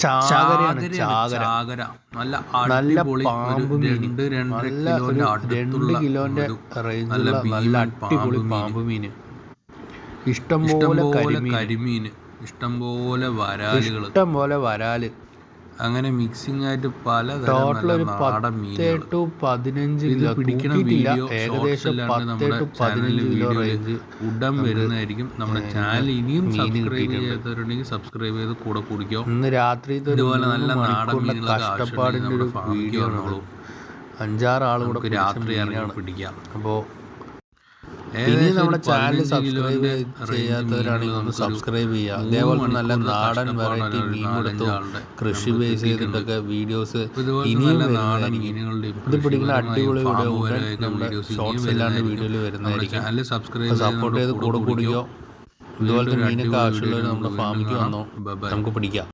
ചാകര. നല്ല പാമ്പ് രണ്ട് നല്ല ഒരു രണ്ട് കിലോന്റെ റേഞ്ചുള്ള നല്ല അടിപൊളി പാമ്പ് മീൻ. ഇഷ്ടം പോലെ ഇഷ്ടംപോലെ കരിമീൻ. ഇഷ്ടം ഇഷ്ടംപോലെ വരാലുകൾ ഇഷ്ടം പോലെ വരാൽ. അങ്ങനെ മിക്സിംഗ് ആയിട്ട് പല നാടൻ മീനുകൾ പിടിക്കണ വീഡിയോ ഏകദേശം പത്ത് ടു പതിനഞ്ച് കിലോ റേഞ്ച് ഉടൻ വരുന്നതായിരിക്കും. നമ്മുടെ ചാനൽ ഇനിയും സബ്സ്ക്രൈബ്. ചെയ്യാത്തവരുണ്ടെങ്കിൽ സബ്സ്ക്രൈബ് ചെയ്ത് കൂടെ കുടിക്കോ. ഇന്ന് രാത്രി ഇത് ഇതുപോലെ നല്ല നാടൻ മീനുകളൊക്കെ വീഡിയോ. അഞ്ചാറ് ആൾ കൂടെ നമുക്ക് രാത്രി പിടിക്കാം. അപ്പോൾ ഇനി നമ്മുടെ ചാനൽ സബ്സ്ക്രൈബ് ചെയ്യാത്തവരാണെങ്കിൽ ഒന്ന് സബ്സ്ക്രൈബ് ചെയ്യുക അതേപോലെ നല്ല നാടൻ വെറൈറ്റി കൊടുത്തും കൃഷി ബേസ് ചെയ്തിട്ടൊക്കെ വീഡിയോസ് ഇനിയും വരുന്നതായിരിക്കും. ഇത് പിടിക്കുന്ന അടിപൊളി വീഡിയോ ഉടൻ നമ്മുടെ ഷോർട്സ് ഇല്ലാണ്ട് വീഡിയോയിൽ വരുന്നതായിരിക്കും. സപ്പോർട്ട് ചെയ്ത് കൂടെ കൂടിയോ ഇതുപോലത്തെ മീനൊക്കെ ആവശ്യമുള്ളവർ നമ്മുടെ ഫാമിലേക്ക് വന്നോ. നമുക്ക് പിടിക്കാം.